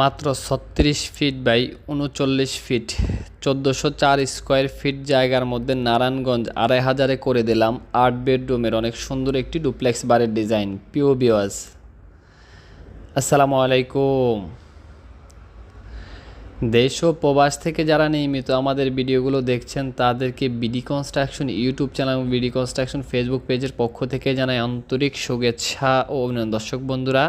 মাত্র ছত্রিশ feet by উনচল্লিশ ফিট। চোদ্দোশো চার স্কোয়ার ফিট জায়গার মধ্যে নারায়ণগঞ্জ আড়াই হাজারে করে দিলাম আট বেডরুমের অনেক সুন্দর একটি ডুপ্লেক্স বাড়ির ডিজাইন। পিও বিওয়াজ আসসালামু আলাইকুম। দেশ ও প্রবাস থেকে যারা নিয়মিত আমাদের ভিডিওগুলো দেখছেন, তাদেরকে বিডি কনস্ট্রাকশন ইউটিউব চ্যানেল এবং বিডি কনস্ট্রাকশন ফেসবুক পেজের পক্ষ থেকে জানাই আন্তরিক শুভেচ্ছা ও অভিনন্দন। দর্শক বন্ধুরা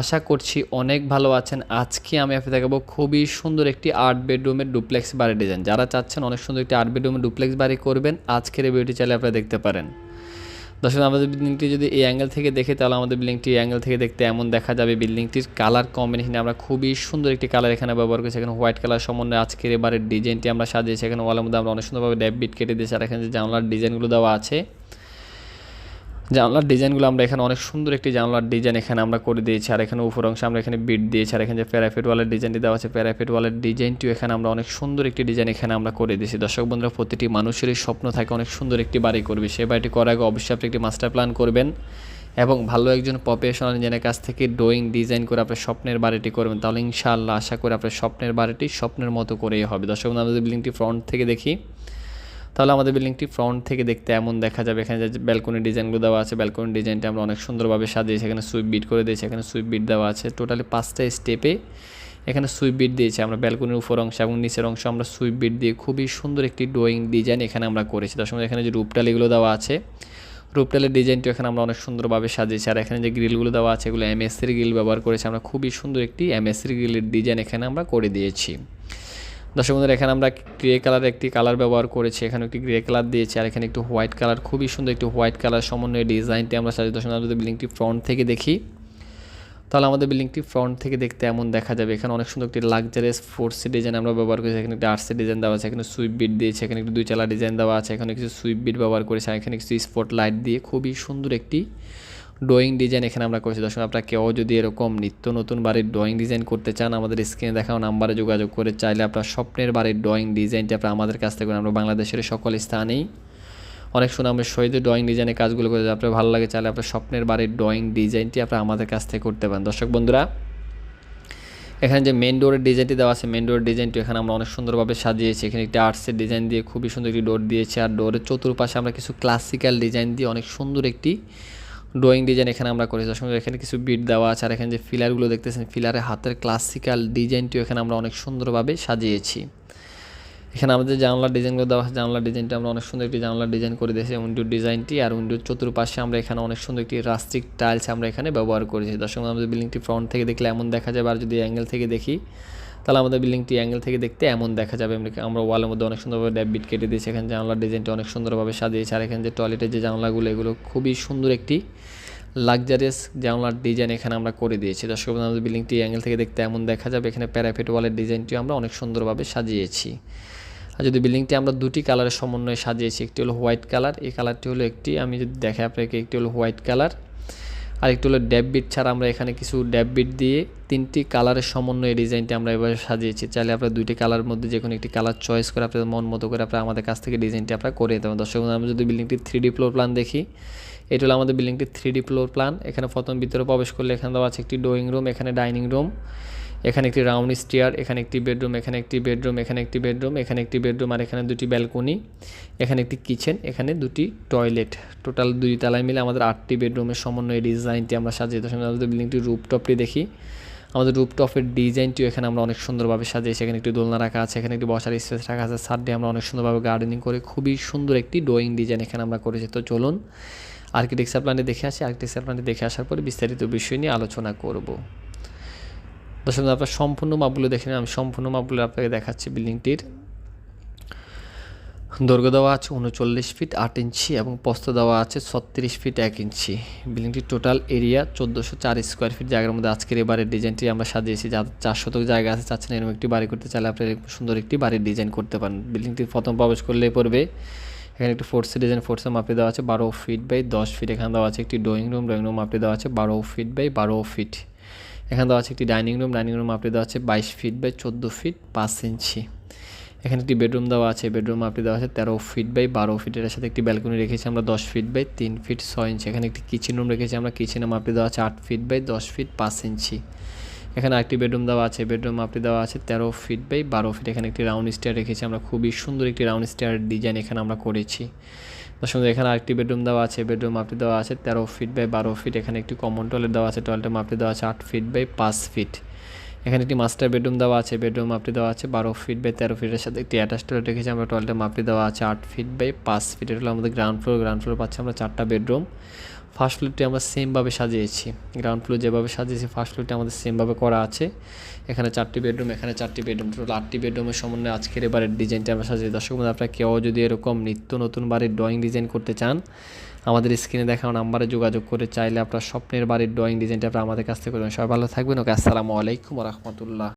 আশা করছি অনেক ভালো আছেন। আজকে আমি আপনাকে দেখাবো খুবই সুন্দর একটি আট বেডরুমের ডুপ্লেক্স বাড়ি ডিজাইন। যারা চাচ্ছেন অনেক সুন্দর একটি আট বেডরুমের ডুপ্লেক্স বাড়ি করবেন, আজকের এই ভিডিওটি চাইলে আপনারা দেখতে পারেন। দর্শক আমাদের বিল্ডিংটি যদি এই অ্যাঙ্গেল থেকে দেখে, তাহলে আমাদের বিল্ডিংটি অ্যাঙ্গেল থেকে দেখতে এমন দেখা যাবে। বিল্ডিংটির কালার কম্বিনেশনে আমরা খুবই সুন্দর একটি কালার এখানে ব্যবহার করেছি। এখানে হোয়াইট কালার সম্বন্ধে আজকের এবারের ডিজাইনটি আমরা সাজিয়েছি। এখানে ওয়ালের মধ্যে আমরা অনেক সুন্দরভাবে ড্যাব বিট কেটে দিয়েছি। আর এখানে যে জানলার ডিজাইনগুলো দেওয়া আছে জানলার ডিজাইনগুলো আমরা এখানে অনেক সুন্দর একটি জানলার ডিজাইন এখানে আমরা করে দিয়েছি। আর এখানে উপর অংশে আমরা এখানে বিট দিয়েছি। আর এখানে যে প্যারাফিট ওয়ালের ডিজাইনটি দেওয়া আছে, প্যারাফিট ওয়ালের ডিজাইনটিও এখানে আমরা অনেক সুন্দর একটি ডিজাইন এখানে আমরা করে দিয়েছি। দর্শক বন্ধুরা, প্রতিটি মানুষেরই স্বপ্ন থাকে অনেক সুন্দর একটি বাড়ি করবে। সে বাড়িটি করার আগে অবশ্যই আপনি একটি মাস্টার প্ল্যান করবেন এবং ভালো একজন প্রফেশনাল ইঞ্জিনিয়ারের কাছ থেকে ড্রয়িং ডিজাইন করে আপনার স্বপ্নের বাড়িটি করবেন। তাহলে ইনশাআল্লাহ আশা করি আপনার স্বপ্নের বাড়িটি স্বপ্নের মতো করেই হবে। দর্শক আমাদের বিল্ডিংটি ফ্রন্ট থেকে দেখি তাহলে আমাদের বিল্ডিংটি ফ্রন্ট থেকে দেখতে এমন দেখা যাবে। এখানে যে ব্যালকনি ডিজাইনগুলো দেওয়া আছে ব্যালকনি ডিজাইনটা আমরা অনেক সুন্দরভাবে সাজিয়েছি। এখানে সুইপ বিট করে দিয়েছি, এখানে সুইপ বিট দেওয়া আছে। টোটালি পাঁচটা স্টেপে এখানে সুইপ বিট দিয়েছি আমরা ব্যালকনির উপর অংশ এবং নিচের অংশ। আমরা সুইপ বিট দিয়ে খুবই সুন্দর একটি ড্রয়িং ডিজাইন এখানে আমরা করেছি। দর্শক এখানে যে রূপটালিগুলো দেওয়া আছে রূপটালের ডিজাইনটি এখানে আমরা অনেক সুন্দরভাবে সাজিয়েছি। আর এখানে যে গ্রিলগুলো দেওয়া আছে, এগুলো এমএসসির গ্রিল ব্যবহার করেছি। আমরা খুবই সুন্দর একটি এমএসসির গ্রিলের ডিজাইন এখানে আমরা করে দিয়েছি। দর্শক বন্ধুরা এখানে আমরা গ্রে কালার একটি কালার ব্যবহার করেছি। এখানে একটি গ্রে কালার দিয়েছি আর এখানে একটু হোয়াইট কালার খুবই সুন্দর একটি হোয়াইট কালার সমন্বয়ে ডিজাইনটি আমরা সাজিয়ে দর্শক যদি বিল্ডিংটি ফ্রন্ট থেকে দেখি। তাহলে আমাদের বিল্ডিংটি ফ্রন্ট থেকে দেখতে এমন দেখা যাবে। এখানে অনেক সুন্দর একটি লাক্সারিয়াস ফোর্সি ডিজাইন আমরা ব্যবহার করেছি। এখানে একটি আর্টসের ডিজাইন দেওয়া আছে, এখানে সুইপ বিট দিয়েছে, এখানে একটি দুই চালা ডিজাইন দেওয়া আছে, এখানে কিছু সুইপ বিট ব্যবহার করেছে এখানে কিছু স্পট লাইট দিয়ে খুবই সুন্দর একটি ড্রয়িং ডিজাইন এখানে আমরা করেছি। দর্শক, আপনারা কেউ যদি এরকম নিত্য নতুন বাড়ির ড্রয়িং ডিজাইন করতে চান, আমাদের স্ক্রিনে দেখাও নাম্বারে যোগাযোগ করে। চাইলে আপনার স্বপ্নের বাড়ির ড্রয়িং ডিজাইনটি আপনারা আমাদের কাছ থেকে আমরা বাংলাদেশের সকল স্থানেই অনেক সুনামের সহিত ড্রয়িং ডিজাইনের কাজগুলো করে আপনার ভালো লাগে, চাইলে আপনার স্বপ্নের বাড়ির ড্রয়িং ডিজাইনটি আপনারা আমাদের কাছ থেকে করতে পারেন। দর্শক, বন্ধুরা, এখানে যে মেন ডোরের ডিজাইনটি দেওয়া আছে মেন ডোরের ডিজাইনটি এখানে আমরা অনেক সুন্দরভাবে সাজিয়েছি। এখানে একটি আর্টসের ডিজাইন দিয়ে খুবই সুন্দর একটি ডোর দিয়েছি। আর ডোরের চতুর্পাশে আমরা কিছু ক্লাসিক্যাল ডিজাইন দিয়ে অনেক সুন্দর একটি ড্রয়িং ডিজাইন এখানে আমরা করেছি সঙ্গে এখানে কিছু বিট দেওয়া আছে, আর এখানে যে ফিলারগুলো দেখতেছেন ফিলারের হাতের ক্লাসিক্যাল ডিজাইনটিও এখানে আমরা অনেক সুন্দরভাবে সাজিয়েছি। এখানে আমাদের জানলার ডিজাইনগুলো দেওয়া আছে। জানলার ডিজাইনটা আমরা অনেক সুন্দর একটি জানলার ডিজাইন করে দিয়েছি, উইন্ডোর ডিজাইনটি আর উইন্ডোর চতুর্পাশে আমরা এখানে অনেক সুন্দর একটি রাস্টিক টাইলস আমরা এখানে ব্যবহার করেছি। দর্শক আমাদের বিল্ডিংটি ফ্রন্ট থেকে দেখলে এমন দেখা যাবে, আর যদি অ্যাঙ্গেল থেকে দেখি তাহলে আমাদের বিল্ডিংটি অ্যাঙ্গেল থেকে দেখতে এমন দেখা যাবে। আমরা ওয়ালের মধ্যে অনেক সুন্দরভাবে ড্যাব বিট কেটে দিয়েছি। এখানে জানলার ডিজাইনটি অনেক সুন্দরভাবে সাজিয়েছে। আর এখানে যে টয়লেটের যে জানলাগুলো, এগুলো খুবই সুন্দর একটি লাক্সারিয়াস জানলার ডিজাইন এখানে আমরা করে দিয়েছি। দর্শক আমাদের বিল্ডিংটি অ্যাঙ্গেল থেকে দেখতে এমন দেখা যাবে। এখানে প্যারাফেট ওয়ালের ডিজাইনটিও আমরা অনেক সুন্দরভাবে সাজিয়েছি। আর যদি বিল্ডিংটি আমরা দুটি কালারের সমন্বয়ে সাজিয়েছি, একটি হলো হোয়াইট কালার এই কালারটি হলো একটি আমি যদি দেখে আপনাকে, একটি হলো হোয়াইট কালার আর একটি হলো ড্যাব বিট ছাড়া আমরা এখানে কিছু ড্যাব বিট দিয়ে তিনটি কালারের সমন্বয়ে ডিজাইনটি আমরা এভাবে সাজিয়েছি। চাইলে আপনারা দুইটি কালারের মধ্যে যে কোনো একটি কালার চয়েস করে আপনাদের মন মতো করে আপনারা আমাদের কাছ থেকে ডিজাইনটি আপনারা করে পারেন। দর্শক আমরা যদি বিল্ডিংটি থ্রি ডি ফ্লোর প্ল্যান দেখি, এটি হলো আমাদের বিল্ডিংটি থ্রি ডি ফ্লোর প্ল্যান এখানে প্রথম ভিতরে প্রবেশ করলে এখানে দেওয়া আছে একটি ড্রয়িং রুম এখানে ডাইনিং রুম এখানে একটি রাউন্ড স্টেয়ার এখানে একটি বেডরুম এখানে একটি বেডরুম এখানে একটি বেডরুম এখানে একটি বেডরুম আর এখানে দুটি ব্যালকনি এখানে একটি কিচেন এখানে দুটি টয়লেট টোটাল দুই তালায় মিলে আমাদের আটটি বেডরুমের সমন্বয়ে ডিজাইনটি আমরা সাজিয়ে তো আমাদের বিল্ডিংটি রুপটপটি দেখি। আমাদের রুপটপের ডিজাইনটিও এখানে আমরা অনেক সুন্দরভাবে সাজিয়েছি। এখানে একটি দোলনা রাখা আছে, এখানে একটি বসার স্পেস রাখা আছে। সারডে আমরা অনেক সুন্দরভাবে গার্ডেনিং করে খুবই সুন্দর একটি ড্রয়িং ডিজাইন এখানে আমরা করেছি। তো চলুন আর্কিটেকচার প্ল্যানটি দেখে আসি। আর্কিটেকচার প্ল্যানটি দেখে আসার পরে বিস্তারিত বিষয় নিয়ে আলোচনা করব। দর্শক, আপনার সম্পূর্ণ মাপগুলো দেখে আমি সম্পূর্ণ মাপগুলো আপনাকে দেখাচ্ছি বিল্ডিংটির। দৈর্ঘ্য দেওয়া আছে উনচল্লিশ ফিট আট ইঞ্চি এবং প্রস্থ দেওয়া আছে ছত্রিশ ফিট এক ইঞ্চি। বিল্ডিংটির টোটাল এরিয়া চোদ্দোশো চার স্কোয়ার ফিট জায়গার মধ্যে। আজকের এবারের ডিজাইনটি আমরা সাজিয়েছি। যা চার শতক জায়গা আছে, চাচ্ছেন এরকম একটি বাড়ি করতে চাইলে আপনি সুন্দর একটি বাড়ির ডিজাইন করতে পারেন। বিল্ডিংটির প্রথম প্রবেশ করলে পড়বে। এখানে একটি ফোর্সের ডিজাইন ফোর্সের মাপে দেওয়া আছে বারো ফিট বাই দশ ফিট। এখানে দেওয়া আছে একটি ড্রয়িং রুম ড্রয়িং রুম মাপে দেওয়া আছে বারো ফিট বাই বারো ফিট। এখানে দেওয়া আছে একটি ডাইনিং রুম। ডাইনিং রুম আপনি দেওয়া আছে বাইশ ফিট বাই চোদ্দ ফিট পাঁচ ইঞ্চি। এখানে একটি বেডরুম দেওয়া আছে। বেডরুম আপনি দেওয়া আছে তেরো ফিট বাই বারো ফিট এর সাথে একটি ব্যালকনি রেখেছি আমরা দশ ফিট বাই তিন ফিট ছয় ইঞ্চি। এখানে একটি কিচেন রুম রেখেছি আমরা। কিচেনের মাপে দেওয়া আছে আট ফিট বাই দশ ফিট পাঁচ ইঞ্চি। এখানে একটি বেডরুম দেওয়া আছে। বেডরুম আপনি দেওয়া আছে তেরো ফিট বাই বারো ফিট এখানে একটি রাউন্ড স্টেয়ার রেখেছি আমরা। খুবই সুন্দর একটি রাউন্ড স্টেয়ার ডিজাইন এখানে আমরা করেছি। সঙ্গে এখানে আরেকটি বেডরুম দেওয়া আছে বেডরুম মাপটি দেওয়া আছে, তেরো ফিট বাই বারো ফিট এখানে একটি কমন টয়লেট দেওয়া আছে টয়লেটের মাপটি দেওয়া আছে আট ফিট বাই পাঁচ ফিট এখানে একটি মাস্টার বেডরুম দেওয়া আছে বেডরুম মাপটি দেওয়া আছে বারো ফিট বাই তেরো ফিটের সাথে একটি অ্যাটাচ টয়লেট রেখেছি আমরা। টয়লেটের মাপটি দেওয়া আছে আট ফিট বাই পাঁচ ফিট এটা হলো আমাদের গ্রাউন্ড ফ্লোর গ্রাউন্ড ফ্লোর পাচ্ছি আমরা চারটা বেডরুম ফার্স্ট ফ্লোরটি আমরা সেমভাবে সাজিয়েছি। গ্রাউন্ড ফ্লোর যেভাবে সাজিয়েছি ফার্স্ট ফ্লোরটি আমাদের সেমভাবে করা আছে। এখানে চারটি বেডরুম এখানে চারটি বেডরুম টোটাল আটটি বেডরুমের সমন্বয়ে আজকের এবারের ডিজাইনটা আমরা সাজিয়ে দর্শক বন্ধু আপনারা কেউ যদি এরকম নিত্য নতুন বাড়ির ড্রয়িং ডিজাইন করতে চান, আমাদের স্ক্রিনে দেখানো নাম্বারে যোগাযোগ করে চাইলে আপনার স্বপ্নের বাড়ির ড্রয়িং ডিজাইনটা আপনারা আমাদের কাছ থেকে করবেন। সবাই ভালো থাকবেন। ওকে, আসসালামু আলাইকুম রহমতুল্লাহ।